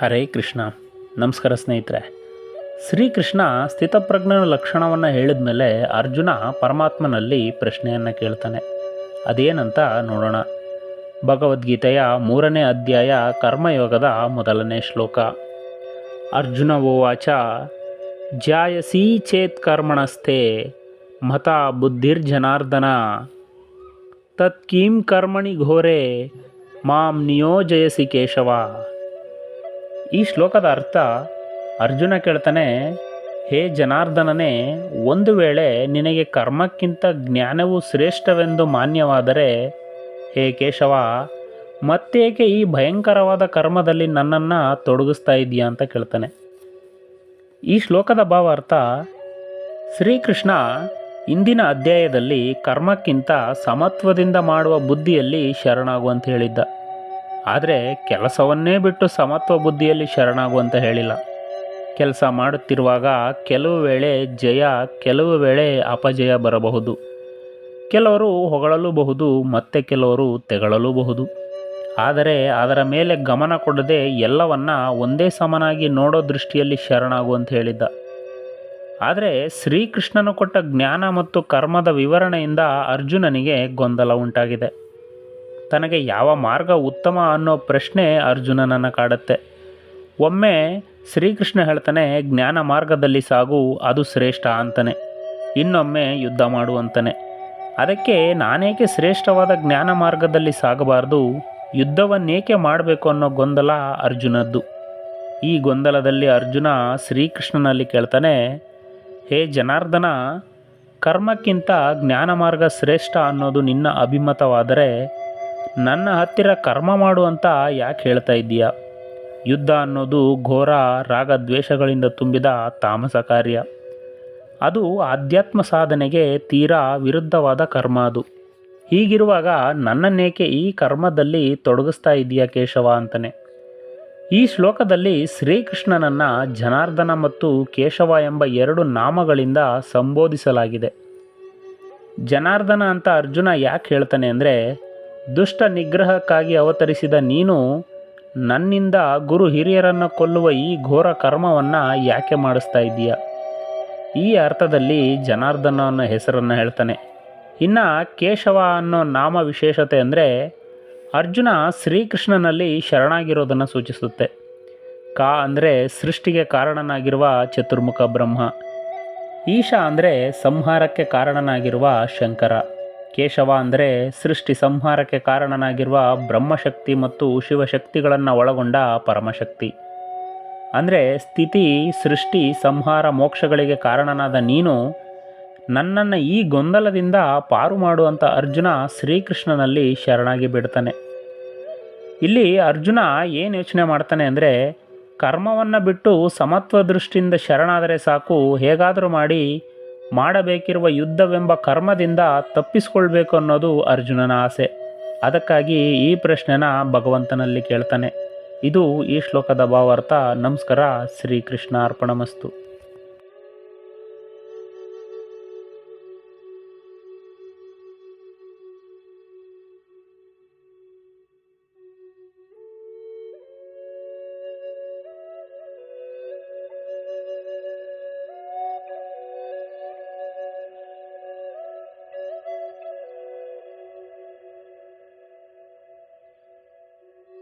ಹರೇ ಕೃಷ್ಣ. ನಮಸ್ಕಾರ ಸ್ನೇಹಿತರೆ. ಶ್ರೀಕೃಷ್ಣ ಸ್ಥಿತಪ್ರಜ್ಞನ ಲಕ್ಷಣವನ್ನು ಹೇಳಿದ ಮೇಲೆ ಅರ್ಜುನ ಪರಮಾತ್ಮನಲ್ಲಿ ಪ್ರಶ್ನೆಯನ್ನು ಕೇಳ್ತಾನೆ. ಅದೇನಂತ ನೋಡೋಣ. ಭಗವದ್ಗೀತೆಯ ಮೂರನೇ ಅಧ್ಯಾಯ ಕರ್ಮಯೋಗದ ಮೊದಲನೇ ಶ್ಲೋಕ. ಅರ್ಜುನ ಓವಾಚ, ಜಾಯಸಿ ಚೇತ್ ಕರ್ಮಣಸ್ಥೆ, ಮತ ಬುದ್ಧಿರ್ಜನಾರ್ದನ. ತತ್ಕೀಂ ಕರ್ಮಣಿ ಘೋರೆ, ಮಾಂ ನಿಯೋಜಯಸಿ ಕೇಶವ. ಈ ಶ್ಲೋಕದ ಅರ್ಥ ಅರ್ಜುನ ಕೇಳ್ತಾನೆ, ಹೇ ಜನಾರ್ದನನೇ, ಒಂದು ವೇಳೆ ನಿನಗೆ ಕರ್ಮಕ್ಕಿಂತ ಜ್ಞಾನವು ಶ್ರೇಷ್ಠವೆಂದು ಮಾನ್ಯವಾದರೆ ಹೇ ಕೇಶವ, ಮತ್ತೇಕೆ ಈ ಭಯಂಕರವಾದ ಕರ್ಮದಲ್ಲಿ ನನ್ನನ್ನು ತೊಡಗಿಸ್ತಾ ಇದೆಯಾ ಅಂತ ಕೇಳ್ತಾನೆ. ಈ ಶ್ಲೋಕದ ಭಾವಾರ್ಥ ಶ್ರೀಕೃಷ್ಣ ಇಂದಿನ ಅಧ್ಯಾಯದಲ್ಲಿ ಕರ್ಮಕ್ಕಿಂತ ಸಮತ್ವದಿಂದ ಮಾಡುವ ಬುದ್ಧಿಯಲ್ಲಿ ಶರಣಾಗುವಂತ ಹೇಳಿದ್ದ. ಆದರೆ ಕೆಲಸವನ್ನೇ ಬಿಟ್ಟು ಸಮತ್ವ ಬುದ್ಧಿಯಲ್ಲಿ ಶರಣಾಗುವಂತ ಹೇಳಿಲ್ಲ. ಕೆಲಸ ಮಾಡುತ್ತಿರುವಾಗ ಕೆಲವು ವೇಳೆ ಜಯ, ಕೆಲವು ವೇಳೆ ಅಪಜಯ ಬರಬಹುದು. ಕೆಲವರು ಹೊಗಳಲೂಬಹುದು, ಮತ್ತೆ ಕೆಲವರು ತೆಗಳಲೂಬಹುದು. ಆದರೆ ಅದರ ಮೇಲೆ ಗಮನ ಕೊಡದೆ ಎಲ್ಲವನ್ನ ಒಂದೇ ಸಮನಾಗಿ ನೋಡೋ ದೃಷ್ಟಿಯಲ್ಲಿ ಶರಣಾಗು ಅಂತ ಹೇಳಿದ್ದ. ಆದರೆ ಶ್ರೀಕೃಷ್ಣನು ಕೊಟ್ಟ ಜ್ಞಾನ ಮತ್ತು ಕರ್ಮದ ವಿವರಣೆಯಿಂದ ಅರ್ಜುನನಿಗೆ ಗೊಂದಲ ಉಂಟಾಗಿದೆ. ತನಗೆ ಯಾವ ಮಾರ್ಗ ಉತ್ತಮ ಅನ್ನೋ ಪ್ರಶ್ನೆ ಅರ್ಜುನನನ್ನು ಕಾಡುತ್ತೆ. ಒಮ್ಮೆ ಶ್ರೀಕೃಷ್ಣ ಹೇಳ್ತಾನೆ, ಜ್ಞಾನ ಮಾರ್ಗದಲ್ಲಿ ಸಾಗು, ಅದು ಶ್ರೇಷ್ಠ ಅಂತಾನೆ. ಇನ್ನೊಮ್ಮೆ ಯುದ್ಧ ಮಾಡು ಅಂತಾನೆ. ಅದಕ್ಕೆ ನಾನೇಕೆ ಶ್ರೇಷ್ಠವಾದ ಜ್ಞಾನ ಮಾರ್ಗದಲ್ಲಿ ಸಾಗಬಾರ್ದು, ಯುದ್ಧವನ್ನೇಕೆ ಮಾಡಬೇಕು ಅನ್ನೋ ಗೊಂದಲ ಅರ್ಜುನದ್ದು. ಈ ಗೊಂದಲದಲ್ಲಿ ಅರ್ಜುನ ಶ್ರೀಕೃಷ್ಣನಲ್ಲಿ ಕೇಳ್ತಾನೆ, ಹೇ ಜನಾರ್ದನ, ಕರ್ಮಕ್ಕಿಂತ ಜ್ಞಾನ ಮಾರ್ಗ ಶ್ರೇಷ್ಠ ಅನ್ನೋದು ನಿನ್ನ ಅಭಿಮತವಾದರೆ ನನ್ನ ಹತ್ತಿರ ಕರ್ಮ ಮಾಡು ಅಂತ ಯಾಕೆ ಹೇಳ್ತಾ ಇದ್ದೀಯ? ಯುದ್ಧ ಅನ್ನೋದು ಘೋರ, ರಾಗದ್ವೇಷಗಳಿಂದ ತುಂಬಿದ ತಾಮಸ ಕಾರ್ಯ. ಅದು ಆಧ್ಯಾತ್ಮ ಸಾಧನೆಗೆ ತೀರಾ ವಿರುದ್ಧವಾದ ಕರ್ಮ ಅದು. ಹೀಗಿರುವಾಗ ನನ್ನನ್ನೇಕೆ ಈ ಕರ್ಮದಲ್ಲಿ ತೊಡಗಿಸ್ತಾ ಇದೆಯಾ ಕೇಶವ ಅಂತಾನೆ. ಈ ಶ್ಲೋಕದಲ್ಲಿ ಶ್ರೀಕೃಷ್ಣನನ್ನು ಜನಾರ್ದನ ಮತ್ತು ಕೇಶವ ಎಂಬ ಎರಡು ನಾಮಗಳಿಂದ ಸಂಬೋಧಿಸಲಾಗಿದೆ. ಜನಾರ್ದನ ಅಂತ ಅರ್ಜುನ ಯಾಕೆ ಹೇಳ್ತಾನೆ ಅಂದರೆ ದುಷ್ಟ ನಿಗ್ರಹಕ್ಕಾಗಿ ಅವತರಿಸಿದ ನೀನು ನನ್ನಿಂದ ಗುರು ಹಿರಿಯರನ್ನು ಕೊಲ್ಲುವ ಈ ಘೋರ ಕರ್ಮವನ್ನು ಯಾಕೆ ಮಾಡಿಸ್ತಾ ಇದ್ದೀಯ? ಈ ಅರ್ಥದಲ್ಲಿ ಜನಾರ್ದನ ಅನ್ನೋ ಹೆಸರನ್ನು ಹೇಳ್ತಾನೆ. ಇನ್ನು ಕೇಶವ ಅನ್ನೋ ನಾಮ ವಿಶೇಷತೆ ಅಂದರೆ ಅರ್ಜುನ ಶ್ರೀಕೃಷ್ಣನಲ್ಲಿ ಶರಣಾಗಿರೋದನ್ನು ಸೂಚಿಸುತ್ತೆ. ಕಾ ಅಂದರೆ ಸೃಷ್ಟಿಗೆ ಕಾರಣನಾಗಿರುವ ಚತುರ್ಮುಖ ಬ್ರಹ್ಮ. ಈಶಾ ಅಂದರೆ ಸಂಹಾರಕ್ಕೆ ಕಾರಣನಾಗಿರುವ ಶಂಕರ. ಕೇಶವ ಅಂದರೆ ಸೃಷ್ಟಿ ಸಂಹಾರಕ್ಕೆ ಕಾರಣನಾಗಿರುವ ಬ್ರಹ್ಮಶಕ್ತಿ ಮತ್ತು ಶಿವಶಕ್ತಿಗಳನ್ನು ಒಳಗೊಂಡ ಪರಮಶಕ್ತಿ. ಅಂದರೆ ಸ್ಥಿತಿ, ಸೃಷ್ಟಿ, ಸಂಹಾರ, ಮೋಕ್ಷಗಳಿಗೆ ಕಾರಣನಾದ ನೀನು ನನ್ನನ್ನು ಈ ಗೊಂದಲದಿಂದ ಪಾರು ಮಾಡುವಂಥ ಅರ್ಜುನ ಶ್ರೀಕೃಷ್ಣನಲ್ಲಿ ಶರಣಾಗಿ ಬಿಡ್ತಾನೆ. ಇಲ್ಲಿ ಅರ್ಜುನ ಏನು ಯೋಚನೆ ಮಾಡ್ತಾನೆ ಅಂದರೆ ಕರ್ಮವನ್ನು ಬಿಟ್ಟು ಸಮತ್ವ ದೃಷ್ಟಿಯಿಂದ ಶರಣಾದರೆ ಸಾಕು, ಹೇಗಾದರೂ ಮಾಡಿ ಮಾಡಬೇಕಿರುವ ಯುದ್ಧವೆಂಬ ಕರ್ಮದಿಂದ ತಪ್ಪಿಸ್ಕೊಳ್ಬೇಕು ಅನ್ನೋದು ಅರ್ಜುನನ ಆಸೆ. ಅದಕ್ಕಾಗಿ ಈ ಪ್ರಶ್ನೆನ ಭಗವಂತನಲ್ಲಿ ಕೇಳ್ತಾನೆ. ಇದು ಈ ಶ್ಲೋಕದ ಭಾವಾರ್ಥ. ನಮಸ್ಕಾರ. ಶ್ರೀಕೃಷ್ಣ ಅರ್ಪಣಮಸ್ತು